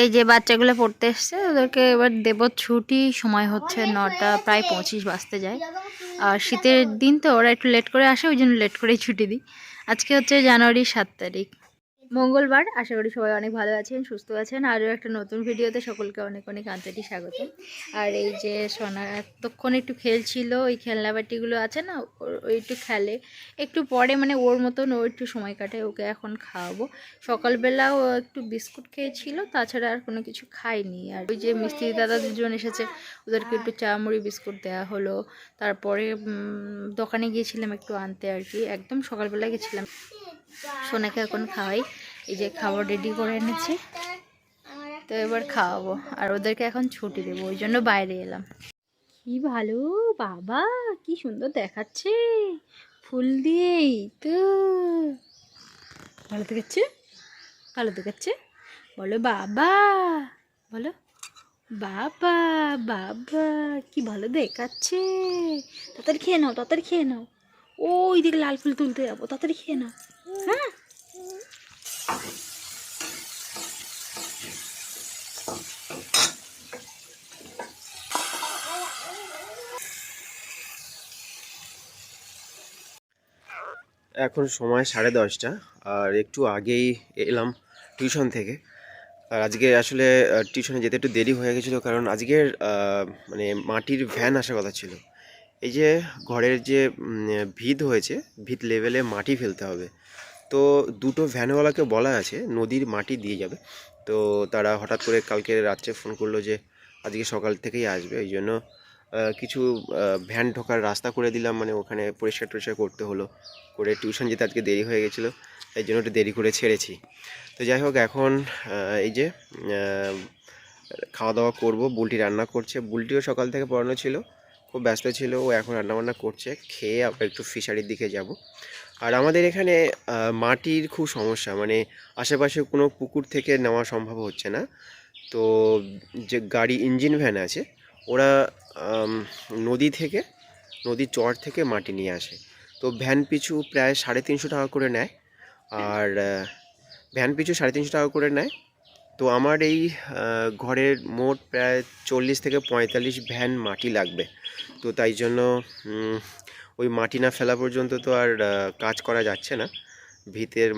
এই যে বাচ্চাগুলো পড়তে এসছে ওদেরকে এবার দেব ছুটি সময় হচ্ছে নটা প্রায় পঁচিশ বাজতে যায়। আর শীতের দিন তো ওরা একটু লেট করে আসে ওই জন্য লেট করেই ছুটি দিই। আজকে হচ্ছে জানুয়ারি সাত তারিখ। মঙ্গলবার। আশা করি সবাই অনেক ভালো আছেন, সুস্থ আছেন। আরও একটা নতুন ভিডিওতে সকলকে অনেক অনেক আন্তরিক স্বাগত আর এই যে সোনা এতক্ষণ একটু খেলছিল, ওই খেলনা বাটিগুলো আছে না ওই একটু খেলে। একটু পরে মানে ওর মতন ও একটু সময় কাটায়, ওকে এখন খাওয়াবো। সকালবেলা ও একটু বিস্কুট খেয়েছিল, তাছাড়া আর কোনো কিছু খায়নি। আর ওই যে মিস্ত্রি দাদা দুজন এসেছে, ওদেরকে একটু চা মুড়ি বিস্কুট দেওয়া হলো। তারপরে দোকানে গিয়েছিলাম একটু আনতে আর কি। একদম সকালবেলা গেছিলাম। সোনাকে এখন খাওয়াই। এই যে খাবার রেডি করে এনেছি। তো এবার খাওয়াবো। আর ওদেরকে এখন ছুটি দেবো, ওই জন্য বাইরে এলাম। কি ভালো, বাবা, কি সুন্দর দেখাচ্ছে। ফুল দিয়েই তো। ভালো দেখাচ্ছে? ভালো দেখাচ্ছে? বলো, বাবা বলো। বাবা বাবা, কি ভালো দেখাচ্ছে। তাড়াতাড়ি খেয়ে নাও, তাড়াতাড়ি খেয়ে নাও। ওই দিকে লাল ফুল তুলতে যাব, তাড়াতাড়ি খেয়ে নাও। হ্যাঁ? এখন সময় সাড়ে দশটা, আর একটু আগেই এলাম টিউশন থেকে। আর আজকে আসলে টিউশনে যেতে একটু দেরি হয়ে গেছিল কারণ আজকের মানে মাটির ভ্যান আসার কথা ছিল। এই যে ঘরের যে ভিত হয়েছে, ভিত লেভেলে মাটি ফেলতে হবে। তো দুটো ভ্যানওয়ালাকে বলা আছে, নদীর মাটি দিয়ে যাবে। তো তারা হঠাৎ করে কালকে রাত্রে ফোন করল যে, আজকে সকাল থেকেই আসবে। ওই জন্য কিছু ভ্যান ঢোকার রাস্তা করে দিলাম মানে ওখানে পরিষ্কার টরিষ্কার করতে হলো। করে টিউশন যেতে আজকে দেরি হয়ে গেছিল এই জন্য একটু দেরি করে ছেড়েছি। তো যাই হোক, এখন এই যে খাওয়া দাওয়া করব, বুলটি রান্না করছে। বুলটিও সকাল থেকে পড়ানো ছিল, খুব ব্যস্ত ছিল, ও এখন রান্নাবান্না করছে। খেয়ে আবার একটু ফিশারির দিকে যাব। আর আমাদের এখানে মাটির খুব সমস্যা মানে আশেপাশে কোনো পুকুর থেকে নেওয়া সম্ভব হচ্ছে না। তো যে গাড়ি ইঞ্জিন ভ্যান আছে ওরা নদী থেকে নদীর চর থেকে মাটি নিয়ে আসে। তো ভ্যান পিছু প্রায় সাড়ে তিনশো টাকা করে নেয়। আর ভ্যান পিছু সাড়ে তিনশো টাকা করে নেয়। তো আমার এই ঘরের মোট প্রায় চল্লিশ থেকে পঁয়তাল্লিশ ভ্যান মাটি লাগবে। তো তাই জন্য ওই মাটি না ফেলা পর্যন্ত তো আর কাজ করা যাচ্ছে না। ভিতের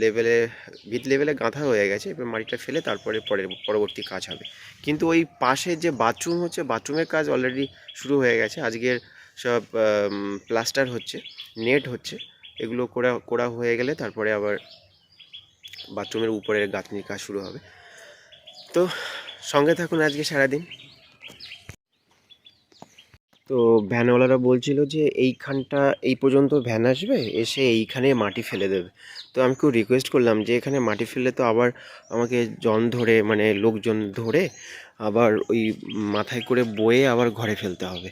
লেভেলে ভিত লেভেলে গাঁথা হয়ে গেছে, এবার মাটিটা ফেলে তারপরে পরের, পরবর্তী কাজ হবে। কিন্তু ওই পাশে যে বাথরুম হচ্ছে বাথরুমের কাজ অলরেডি শুরু হয়ে গেছে। আজকের সব প্লাস্টার হচ্ছে নেট হচ্ছে, এগুলো করা করা হয়ে গেলে তারপরে আবার বাথরুমের উপরের গাঁথনির কাজ শুরু হবে। তো সঙ্গে থাকুন আজকে সারাদিন। তো ভ্যানওয়ালারা বলছিল যে, এইখানটা, এই পর্যন্ত ভ্যান আসবে, এসে এইখানে মাটি ফেলে দেবে। তো আমি খুব রিকোয়েস্ট করলাম যে, এখানে মাটি ফেললে তো আবার আমাকে জন ধরে মানে লোকজন ধরে আবার ওই মাথায় করে বয়ে আবার ঘরে ফেলতে হবে।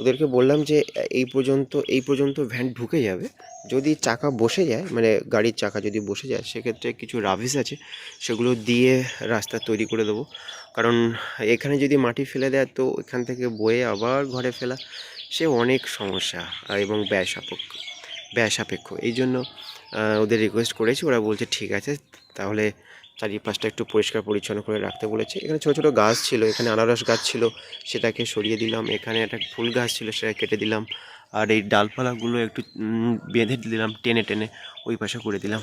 ওদেরকে বললাম যে, এই পর্যন্ত এই পর্যন্ত ভ্যান ঢুকে যাবে। যদি চাকা বসে যায় মানে গাড়ির চাকা যদি বসে যায়, সেক্ষেত্রে কিছু রাভিস আছে, সেগুলো দিয়ে রাস্তা তৈরি করে দেবো। কারণ এখানে যদি মাটি ফেলে দেয়, তো এখান থেকে বয়ে আবার ঘরে ফেলা, সে অনেক সমস্যা এবং ব্যয় সাপেক্ষ ব্যয় সাপেক্ষ। এই জন্য ওদের রিকোয়েস্ট করেছি, ওরা বলছে, ঠিক আছে, তাহলে চারিপাশটা একটু পরিষ্কার পরিচ্ছন্ন করে রাখতে বলেছে। এখানে ছোটো ছোটো গাছ ছিল, এখানে আনারস গাছ ছিল, সেটাকে সরিয়ে দিলাম। এখানে একটা ফুল গাছ ছিল সেটা কেটে দিলাম। আর এই ডালপালাগুলো একটু বেঁধে দিলাম, টেনে টেনে ওই পাশে করে দিলাম।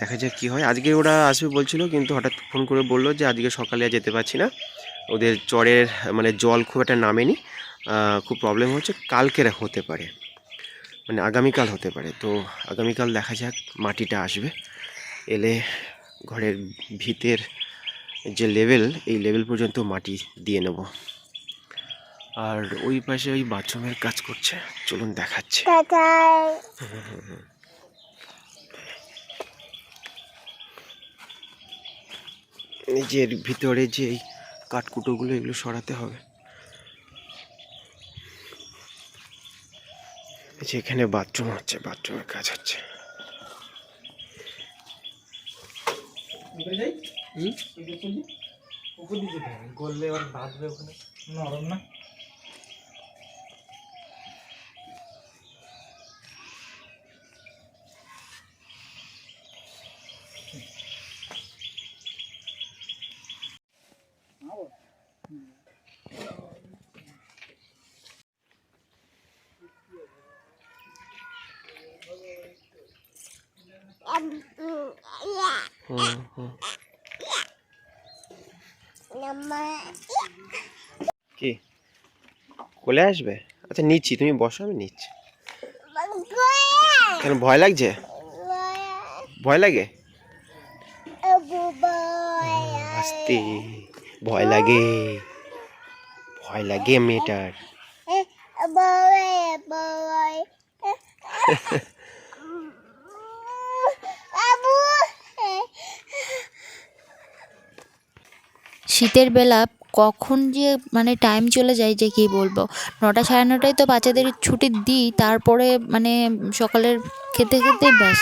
দেখা যাক কী হয়। আজকে ওরা আসবে বলছিল, কিন্তু হঠাৎ ফোন করে বলল যে, আজকে সকালে যেতে পারছি না। ওদের চরের মানে জল খুব একটা নামেনি। খুব প্রবলেম হচ্ছে। কালকের হতে পারে। মানে আগামীকাল হতে পারে। তো আগামীকাল দেখা যাক, মাটিটা আসবে। এলে ঘরের ভিতের যে লেভেল এই লেভেল পর্যন্ত মাটি দিয়ে নেব। আর ওই পাশে ওই বাথরুমের কাজ করছে। চলুন দেখাচ্ছে। এর ভিতরে যে এই কাঠকুটোগুলো, এগুলো সরাতে হবে। এই যে এখানে বাথরুম হচ্ছে, বাথরুমের কাজ হচ্ছে। উপর দিয়ে যেতে হবে গললে এবার বাঁধবে ওখানে। নরম না? Mm. কোলে আসবে? আচ্ছা নিচ্ছি। তুমি বসো আমি নিচ্ছি। কেন ভয় লাগছে? ভয় লাগে? আস্তে ভয় লাগে। ভয় লাগে মেয়েটার। শীতের বেলা কখন যে মানে টাইম চলে যায় যে কী বলব? নটা সাড়ে নটায় তো বাচ্চাদের ছুটি দিই, তারপরে মানে সকালের খেতে খেতে ব্যাস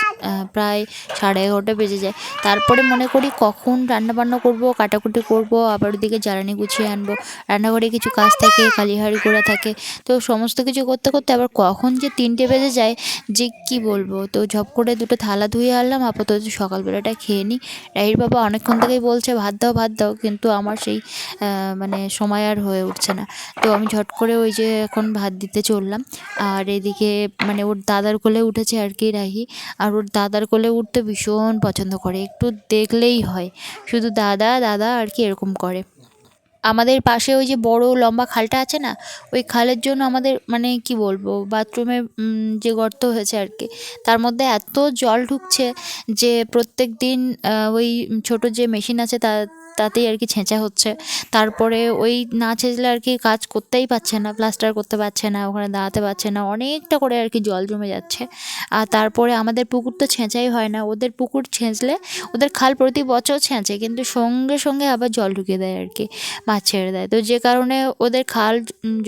প্রায় সাড়ে এগারোটা বেজে যায়। তারপরে মনে করি কখন রান্না বান্না করব, কাটাকুটি করব, আবার ওদিকে জ্বালানি গুছিয়ে আনব। রান্নাঘরে কিছু কাজ থাকে কালি হাঁড়ি করা থাকে। তো সমস্ত কিছু করতে করতে আবার কখন যে তিনটে বেজে যায়, যে কি বলব? তো ঝপ করে দুটো থালা ধুয়ে আনলাম, আপাতত সকালবেলাটা খেয়ে নিই। রাহির বাবা অনেকক্ষণ থেকেই বলছে, ভাত দাও ভাত দাও। কিন্তু আমার সেই মানে সময় আর হয়ে উঠছে না। তো আমি ঝট করে ওই যে এখন ভাত দিতে চললাম। আর এদিকে মানে ওর দাদার কোলে উঠেছে আর কি রাহি। আর ওর দাদার কোলে উঠতে ভীষণ পছন্দ করে, একটু দেখলেই হয়। শুধু দাদা দাদা আর কি এরকম করে। আমাদের পাশে ওই যে বড় লম্বা খালটা আছে না, ওই খালের জন্য আমাদের মানে কি বলব, বাথরুমে যে গর্ত হয়েছে আর কি, তার মধ্যে এত জল ঢুকছে যে প্রত্যেক দিন ওই ছোট যে মেশিন আছে তা তাতেই আর কি ছেঁচা হচ্ছে। তারপরে ওই না ছেঁচলে আর কি কাজ করতেই পারছে না প্লাস্টার করতে পারছে না, ওখানে দাঁড়াতে পারছে না, অনেকটা করে আর কি জল জমে যাচ্ছে। আর তারপরে আমাদের পুকুর তো ছেঁচাই হয় না, ওদের পুকুর ছেঁচলে ওদের খাল প্রতি বছর ছেঁচে, কিন্তু সঙ্গে সঙ্গে আবার জল ঢুকে দেয় আর কি, মাছ ছেড়ে দেয়। তো যে কারণে ওদের খাল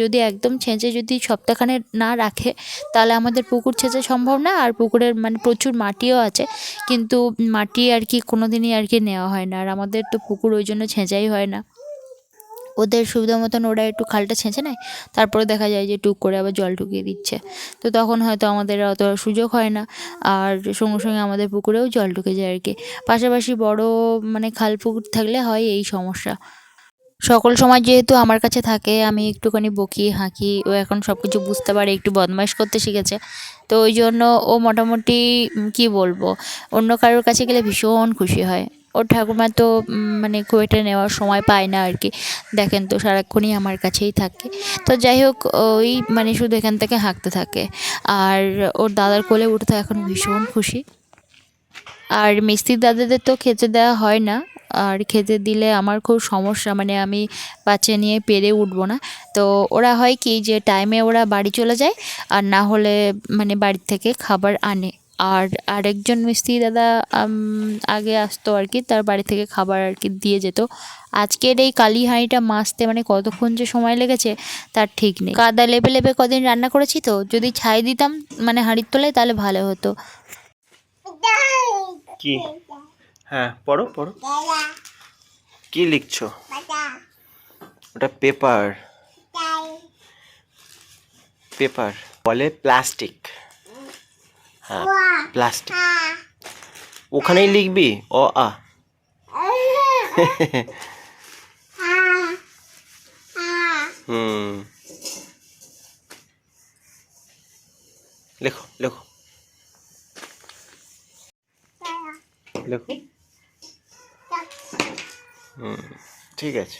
যদি একদম ছেঁচে যদি সপ্তাহখানে না রাখে, তাহলে আমাদের পুকুর ছেঁচা সম্ভব না, আর পুকুরের মানে প্রচুর মাটিও আছে, কিন্তু মাটি আর কি কোনো দিনই আর কি নেওয়া হয় না। আর আমাদের তো পুকুর ওই জন্য ছেঁচাই হয় না। ওদের সুবিধা মতন ওরা একটু খালটা ছেঁচে নেয়, তারপরে দেখা যায় যে টুক করে আবার জল ঢুকিয়ে দিচ্ছে। তো তখন হয়তো আমাদের অত সুযোগ হয় না, আর সঙ্গে সঙ্গে আমাদের পুকুরেও জল ঢুকে যায় আর কি। পাশাপাশি বড় মানে খাল পুকুর থাকলে হয় এই সমস্যা। সকল সময় যেহেতু আমার কাছে থাকে, আমি একটুখানি বকি, হাঁকি, ও এখন সব কিছু বুঝতে পারে, একটু বদমাইশ করতে শিখেছে। তো ওই জন্য ও মোটামুটি কী বলব, অন্য কারোর কাছে গেলে ভীষণ খুশি হয়। ওর ঠাকুমা তো মানে খুব একটা নেওয়ার সময় পায় না আর কি। দেখেন তো সারাক্ষণই আমার কাছেই থাকে। তো যাই হোক, ওই মানে শুধু এখান থেকে হাঁকতে থাকে। আর ওর দাদার কোলে উঠতে এখন ভীষণ খুশি। আর মিস্ত্রির দাদাদের তো খেতে দেওয়া হয় না। আর খেতে দিলে আমার খুব সমস্যা মানে আমি বাচ্চা নিয়ে পেরে উঠবো না। তো ওরা হয় কি যে টাইমে ওরা বাড়ি চলে যায়, আর না হলে মানে বাড়ির থেকে খাবার আনে। আর আরেকজন মিস্ত্রি দাদা আগে আসতো আর কি, তার বাড়ি থেকে খাবার আর কি দিয়ে যেত। আজকের এই কালি হাঁড়িটা মাজতে মানে কতক্ষণ যে সময় লেগেছে, তার ঠিক নেই। কাদা লেপে লেপে কদিন রান্না করেছি তো, যদি ছাই দিতাম মানে হাঁড়ির তলায়, তাহলে ভালো হতো। কি? হ্যাঁ পড়ো পড়ো। কি লিখছো? ওটা পেপার। পেপার। বলে প্লাস্টিক। হ্যাঁ প্লাস্টিক ওখানেই লিখবি? অ আ। হুম। লেখো লেখো। লেখো। হুম ঠিক আছে।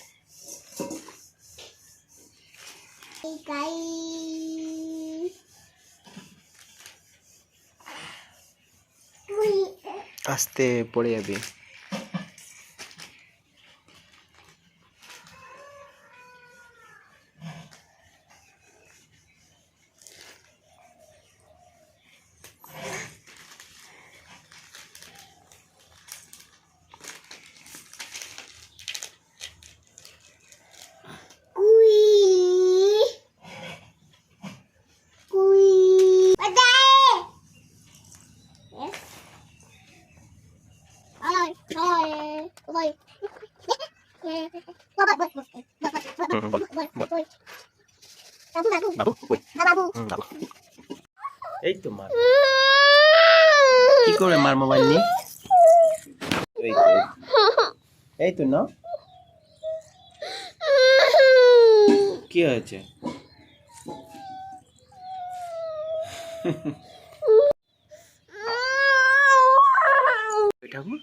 আস্তে পড়ে যাবি হুম, বল, বল। বাবু কই হুম, বাবু এই তো মার কি করে মার মোবাইল নিয়ে। এই তো না কি হয়েছে? ঠাকুর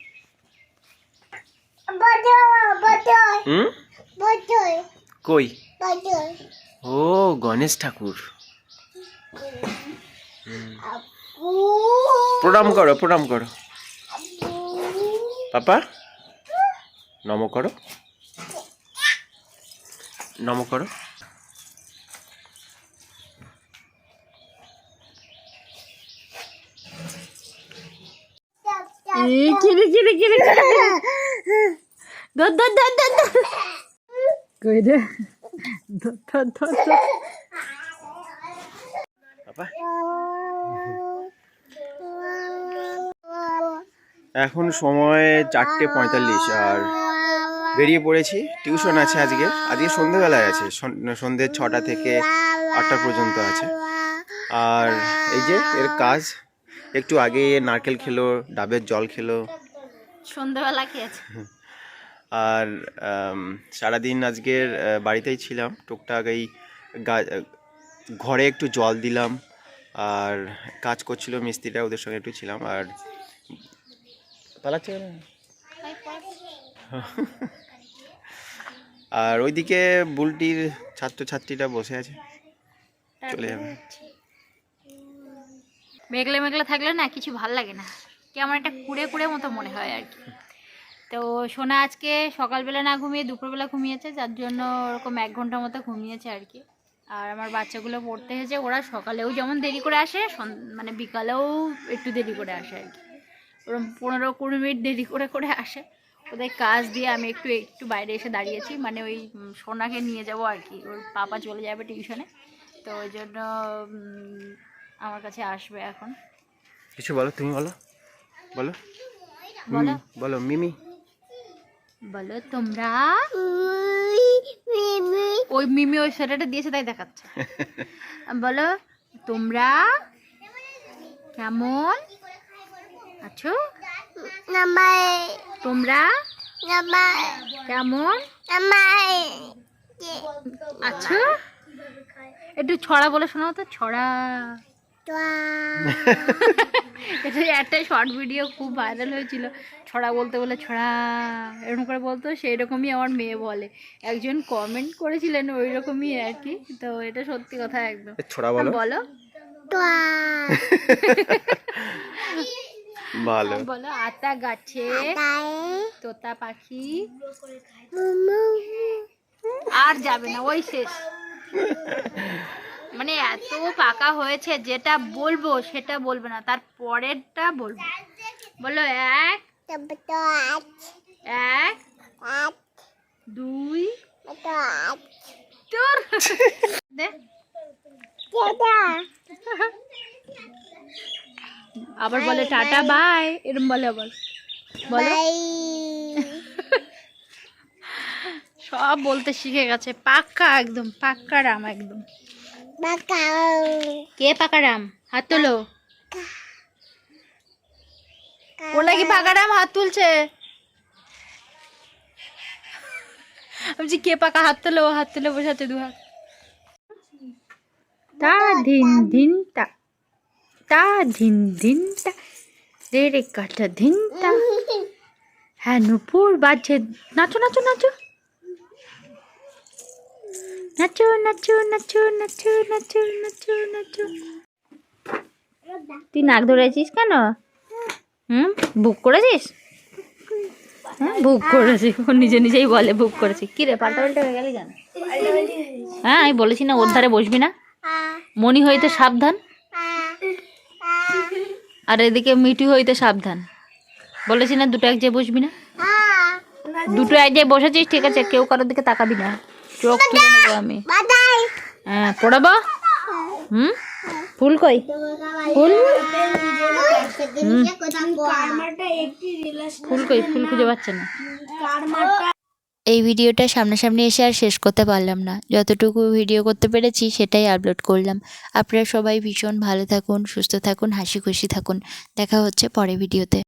হুম? কই? ও গণেশ ঠাকুর। প্রণাম করো প্রণাম করো। পাপা নম করো। নম করো কিরে কিরে কিরে? ধর ধর ধর ধর ধর। কই রে ধর ধর ধর। ধর এখন সময় চারটে পঁয়তাল্লিশ আর বেরিয়ে পড়েছি। টিউশন আছে আজকে। আজকে সন্ধেবেলায় আছে। সন- সন্ধে ছটা থেকে আটটা পর্যন্ত আছে। আর এই যে এর কাজ একটু আগে নারকেল খেলো ডাবের জল খেলো। সন্ধ্যাবেলা খেয়েছে আর সারাদিন আজকের বাড়িতেই ছিলাম। টুকটাক এই ঘরে একটু জল দিলাম আর কাজ করছিল মিস্ত্রিরা ওদের সঙ্গে একটু ছিলাম আর পালাচ্ছে আর ওইদিকে বুলটির ছাত্রছাত্রীরা বসে আছে। চলে যাবে। মেঘলে মেঘলে থাকলে না কিছু ভালো লাগে না। কেমন একটা কুড়ে কুড়ে মতো মনে হয় আর কি। তো সোনা আজকে সকালবেলা না ঘুমিয়ে দুপুরবেলা ঘুমিয়েছে যার জন্য ওরকম এক ঘণ্টা মতো ঘুমিয়েছে আর কি। আর আমার বাচ্চাগুলো পড়তে হয়েছে ওরা সকালেও যেমন দেরি করে আসে মানে বিকালেও একটু দেরি করে আসে আর কি। ওরকম পনেরো কুড়ি মিনিট দেরি করে করে আসে। ওদের কাজ দিয়ে আমি একটু একটু বাইরে এসে দাঁড়িয়েছি মানে ওই সোনাকে নিয়ে যাব আর কি। ওর পাপা চলে যাবে টিউশনে তো ওই জন্য আমার কাছে আসবে এখন। কিছু বলো তুমি বলো। বলো। বলো। বলো মিমি। বলো তোমরা? ওই মিমি। ওই সোয়েটারটা দিয়েছে তাই দেখাচ্ছে। বলো তোমরা? কেমন? আছো? তোমরা? কেমন? আছো? একটু ছড়া বলে শোনাও তো ছড়া। এটা একটা শর্ট ভিডিও খুব ভাইরাল হয়েছিল। ছড়া বলতে বলে ছড়া এরকম করে বলতো সেই রকমই আমার মেয়ে বলে। একজন কমেন্ট করেছিলেন ওই রকমই আর কি। তো এটা সত্যি কথা একদম। ছোড়া বলো। বলো? ভালো। বলো আতা গাছে তোতা পাখি। আর যাবে না ওই শেষ। মানে এত পাকা হয়েছে, যেটা বলব সেটা বলবে না, তার পরেরটা বলব। বলো এক এক, দুই আবার বলে টাটা, বাই। এরম বলে আবার। বলো। সব বলতে শিখে গেছে, পাক্কা একদম, পাক্কা রাম একদম। কে পাকা রাম হাত তোলো। ও নাকি পাকা রাম হাত তুলছে। বলছি, কে পাকা? হাত তোলো হাত তুলে বসাচ্ছে দু হাত। তা ধিন ধিন তা তা ধিন ধিন তা রে রে কাটা ধিন তা হ্যাঁ নুপুর বাজছে। নাচো নাচো নাচো। নাচো নাচো নাচো নাচো নাচো নাচো নাচো তুই নাক ধরেছিস কেন? হুম? বুক করেছিস? হ্যাঁ বুক করেছি ও নিজে নিজেই বলে বুক করেছি কি রে, পাল্টা পাল্টা হয়ে গেলি কেন? হ্যাঁ আমি বলেছি না, ওর ধারে বসবি না। মনি হইতে সাবধান। আর এদিকে মিঠু হইতে সাবধান। বলেছি না, দুটো এক যে বসবি না। দুটো এক যে বসেছিস, ঠিক আছে, কেউ কারোর দিকে তাকাবি না। চোখ তুলে নেব আমি। হ্যাঁ পড়াবো? হুম? ফুল কই? ফুল। ফুল কই? ফুল খুঁজে পাচ্ছে না। এই ভিডিওটা সামনাসামনি এসে আর শেষ করতে পারলাম না। যতটুকু ভিডিও করতে পেরেছি সেটাই আপলোড করলাম। আপনারা সবাই ভীষণ ভালো থাকুন সুস্থ থাকুন হাসি খুশি থাকুন। দেখা হচ্ছে পরে ভিডিওতে।